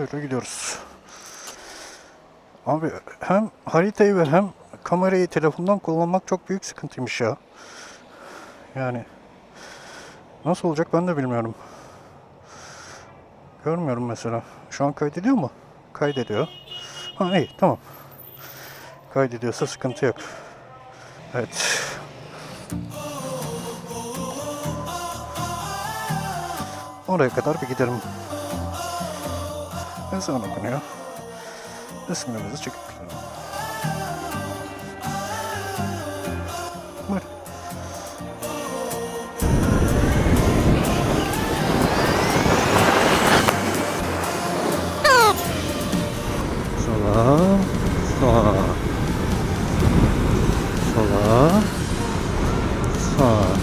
Öyle gidiyoruz. Abi hem haritayı ve hem kamerayı telefondan kullanmak çok büyük sıkıntıymış ya. Yani nasıl olacak ben de bilmiyorum. Görmüyorum mesela. Şu an kaydediyor mu? Kaydediyor. Ha iyi tamam. Kaydediyorsa sıkıntı yok. Evet. Oraya kadar bir gidelim. Ezan okunuyor. İsmimizi çıkıp gidelim. Buyurun. Sola, sağa. Sola, sağa.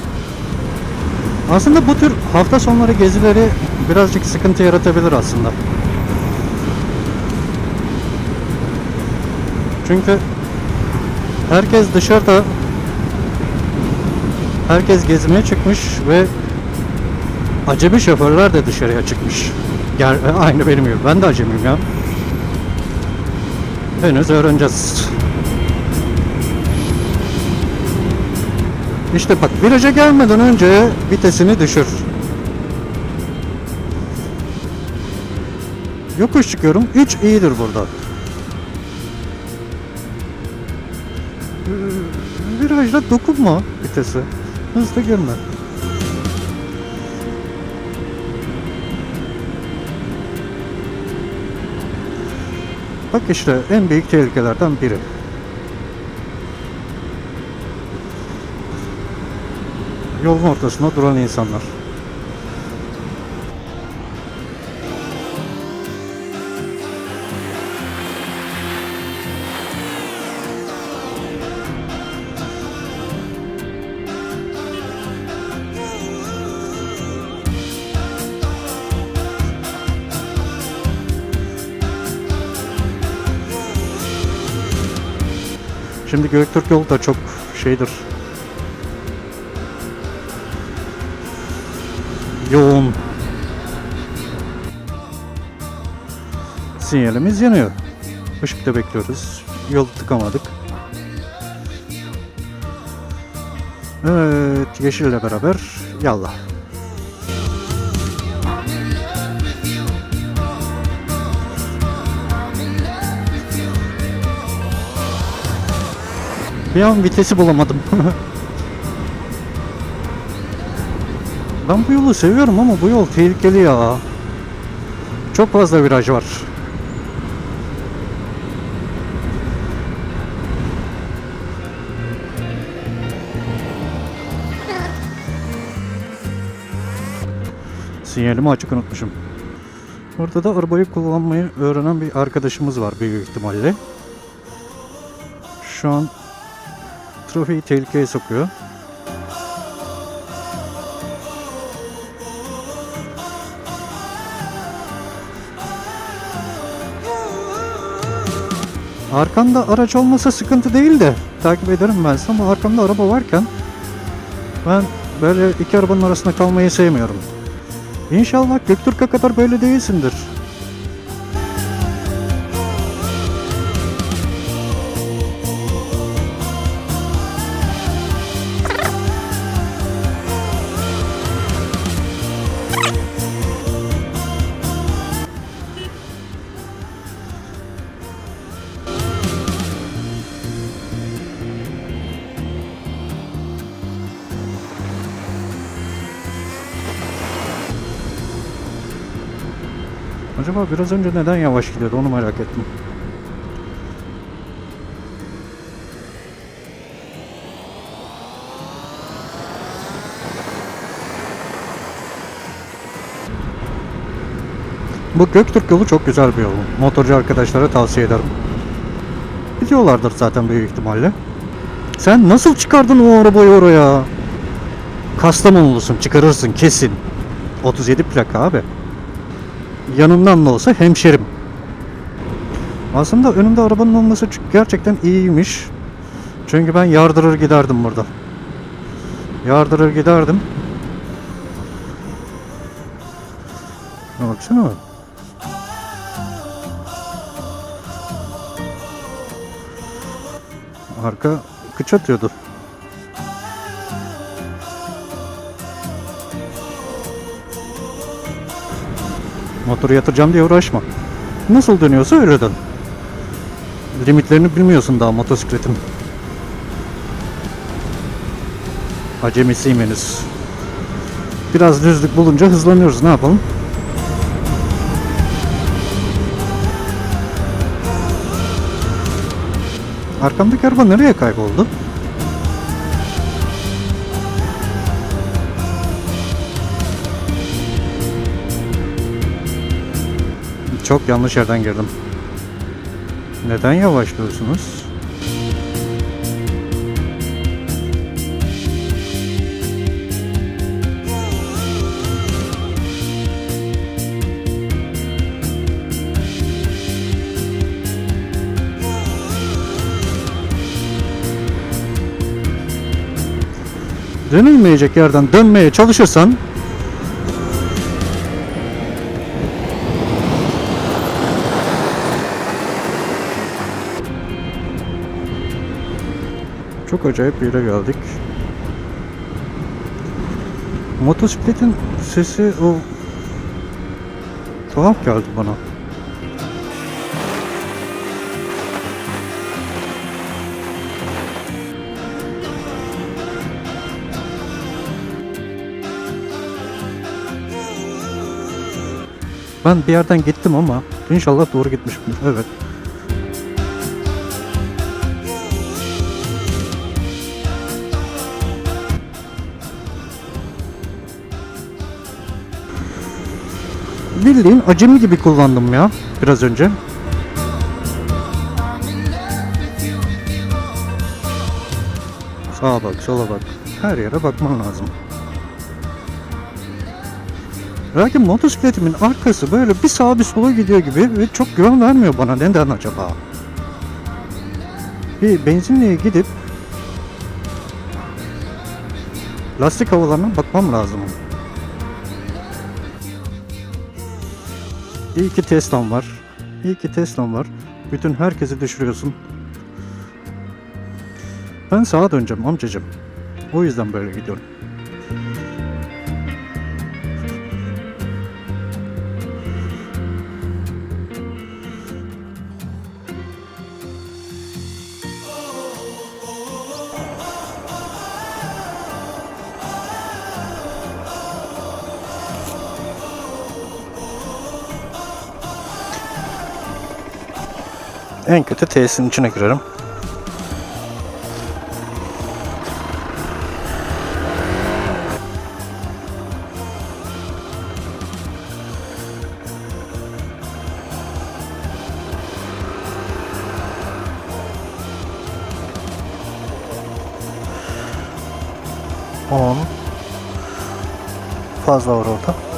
Aslında bu tür hafta sonları gezileri birazcık sıkıntı yaratabilir aslında. Çünkü herkes dışarıda herkes gezmeye çıkmış ve acemi şoförler de dışarıya çıkmış. Ger aynı benim gibi. Ben de acemiyim ya. Henüz öğreneceğiz. İşte bak viraja gelmeden önce vitesini düşür. Yokuş çıkıyorum. 3 iyidir burada. Virajda dokunma vitesi. Hızlı girme. Bak işte en büyük tehlikelerden biri. Yolun ortasında duran insanlar. Şimdi Göktürk yolu da çok şeydir. Yoğun. Sinyalimiz yanıyor. Işıkta bekliyoruz. Yolu tıkamadık. Evet, yeşille beraber yallah. Bir an vitesi bulamadım. ben bu yolu seviyorum ama bu yol tehlikeli ya. Çok fazla viraj var. Sinyalimi açık unutmuşum. Burada da arabayı kullanmayı öğrenen bir arkadaşımız var büyük ihtimalle. Şu an trafiği tehlikeye sokuyor. Arkamda araç olmasa sıkıntı değil de takip ederim ben ama arkamda araba varken ben böyle iki arabanın arasında kalmayı sevmiyorum. İnşallah Göktürk'e kadar böyle değilsindir. Acaba biraz önce neden yavaş gidiyordu onu merak ettim. Bu Göktürk yolu çok güzel bir yol. Motorcu arkadaşlara tavsiye ederim. Biliyorlardır zaten büyük ihtimalle. Sen nasıl çıkardın o arabayı oraya? Kastamonulusun çıkarırsın kesin. 37 plaka abi yanımdan da olsa hemşerim. Aslında önümde arabanın olması gerçekten iyiymiş. Çünkü ben yardırır giderdim burada. Yardırır giderdim. Baksana. Arka kıç atıyordu. Motoru yatıracağım diye uğraşma. Nasıl dönüyorsa öyle dön. Limitlerini bilmiyorsun daha motosikletin. Acemisiyim henüz. Biraz düzlük bulunca hızlanıyoruz ne yapalım? Arkamdaki araba nereye kayboldu? Çok yanlış yerden girdim. Neden yavaşlıyorsunuz? Dönülmeyecek yerden dönmeye çalışırsan Çok acayip bir yere geldik. Motosikletin sesi o tuhaf geldi bana. Ben bir yerden gittim ama inşallah doğru gitmişimdir. Evet. Bildiğin acemi gibi kullandım ya biraz önce. Sağa bak, sola bak. Her yere bakman lazım. Lakin motosikletimin arkası böyle bir sağa bir sola gidiyor gibi ve çok güven vermiyor bana. Neden acaba? Bir benzinliğe gidip lastik havalarına bakmam lazım. İyi ki Tesla'm var. İyi ki Tesla'm var. Bütün herkesi düşürüyorsun. Ben sağa döneceğim amcacım. O yüzden böyle gidiyorum. En kötü tesisin içine girerim. On. Fazla var orada.